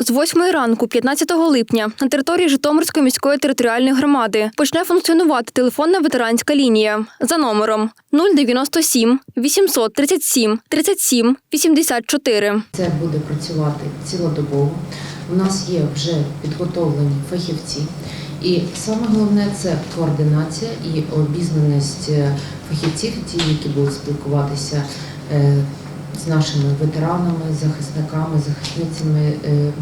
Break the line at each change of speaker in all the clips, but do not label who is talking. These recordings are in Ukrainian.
З 8 ранку, 15 липня, на території Житомирської міської територіальної громади почне функціонувати телефонна ветеранська лінія за номером 097 837 37 84.
Це буде працювати цілодобово. У нас є вже підготовлені фахівці. І саме головне це координація і обізнаність е, фахівців, ті, які будуть спілкуватися е, з нашими ветеранами, захисниками, захисницями, е,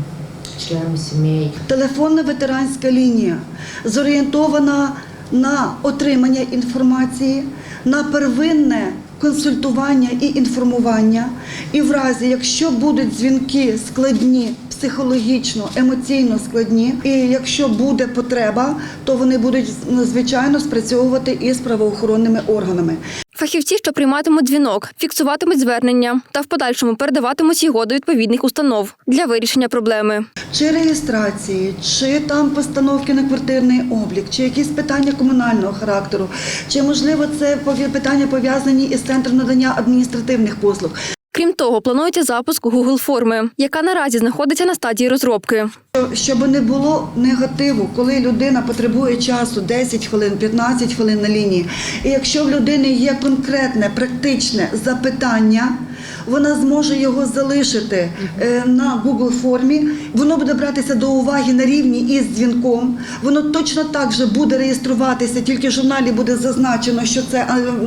членами сімей.
Телефонна ветеранська лінія зорієнтована на отримання інформації, на первинне консультування і інформування. І в разі, якщо будуть дзвінки складні, психологічно, емоційно складні, і якщо буде потреба, то вони будуть звичайно спрацьовувати із правоохоронними органами.
Фахівці, що прийматимуть дзвінок, фіксуватимуть звернення та в подальшому передаватимуть його до відповідних установ для вирішення проблеми.
Чи реєстрації, чи там постановки на квартирний облік, чи якісь питання комунального характеру, чи можливо це питання пов'язані із центром надання адміністративних послуг.
Крім того, планується запуск Google форми, яка наразі знаходиться на стадії розробки.
Щоб не було негативу, коли людина потребує часу 10 хвилин, 15 хвилин на лінії. І якщо в людини є конкретне, практичне запитання, вона зможе його залишити е, на Google формі. Воно буде братися до уваги на рівні із дзвінком. Воно точно так же буде реєструватися, тільки в журналі буде зазначено, що це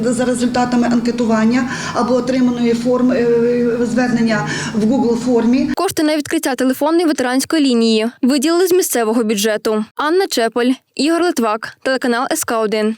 е, за результатами анкетування або отриманої форми е, звернення в Google формі.
Кошти на відкриття телефонної ветеранської лінії виділили з місцевого бюджету. Анна Чепель, Ігор Литвак, телеканал СК 1